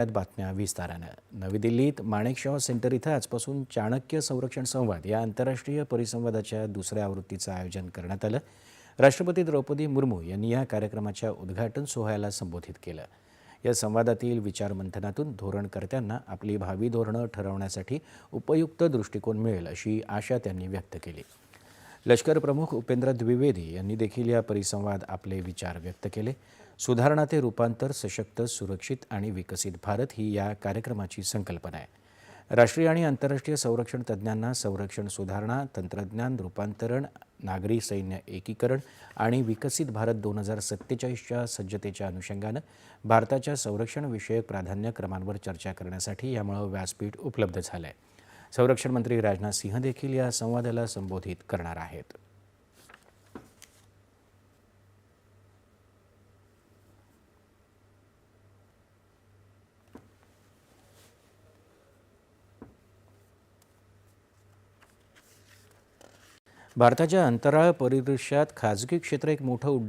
त्यात बातम्या विस्तारानं. नवी दिल्लीत माणेकशॉ सेंटर इथं आजपासून चाणक्य संरक्षण संवाद या आंतरराष्ट्रीय परिसंवादाच्या दुसऱ्या आवृत्तीचं आयोजन करण्यात आलं. राष्ट्रपती द्रौपदी मुर्मू यांनी या कार्यक्रमाच्या उद्घाटन सोहळ्याला संबोधित केलं. या संवादातील विचारमंथनातून धोरणकर्त्यांना आपली भावी धोरणं ठरवण्यासाठी उपयुक्त दृष्टिकोन मिळेल अशी आशा त्यांनी व्यक्त केली. लष्कर प्रमुख उपेंद्र द्विवेदी यांनी देखील या परिसंवाद आपले विचार व्यक्त केले. सुधारणा ते रूपांतर सशक्त सुरक्षित आणि विकसित भारत ही या कार्यक्रमाची संकल्पना आहे. राष्ट्रीय आणि आंतरराष्ट्रीय संरक्षण तज्ज्ञांना संरक्षण सुधारणा तंत्रज्ञान रूपांतरण नागरी सैन्य एकीकरण आणि विकसित भारत दोन हजार सत्तेचाळीसच्या सज्जतेच्या अनुषंगानं भारताच्या संरक्षणविषयक प्राधान्यक्रमांवर चर्चा करण्यासाठी यामुळं व्यासपीठ उपलब्ध झालं आहे संरक्षण मंत्री राजनाथ सिंह देखील या संवादाला संबोधित करणार आहेत. भारताच्या अंतराळ परिदृश्यात खाजगी क्षेत्र एक मोठं उड्डाण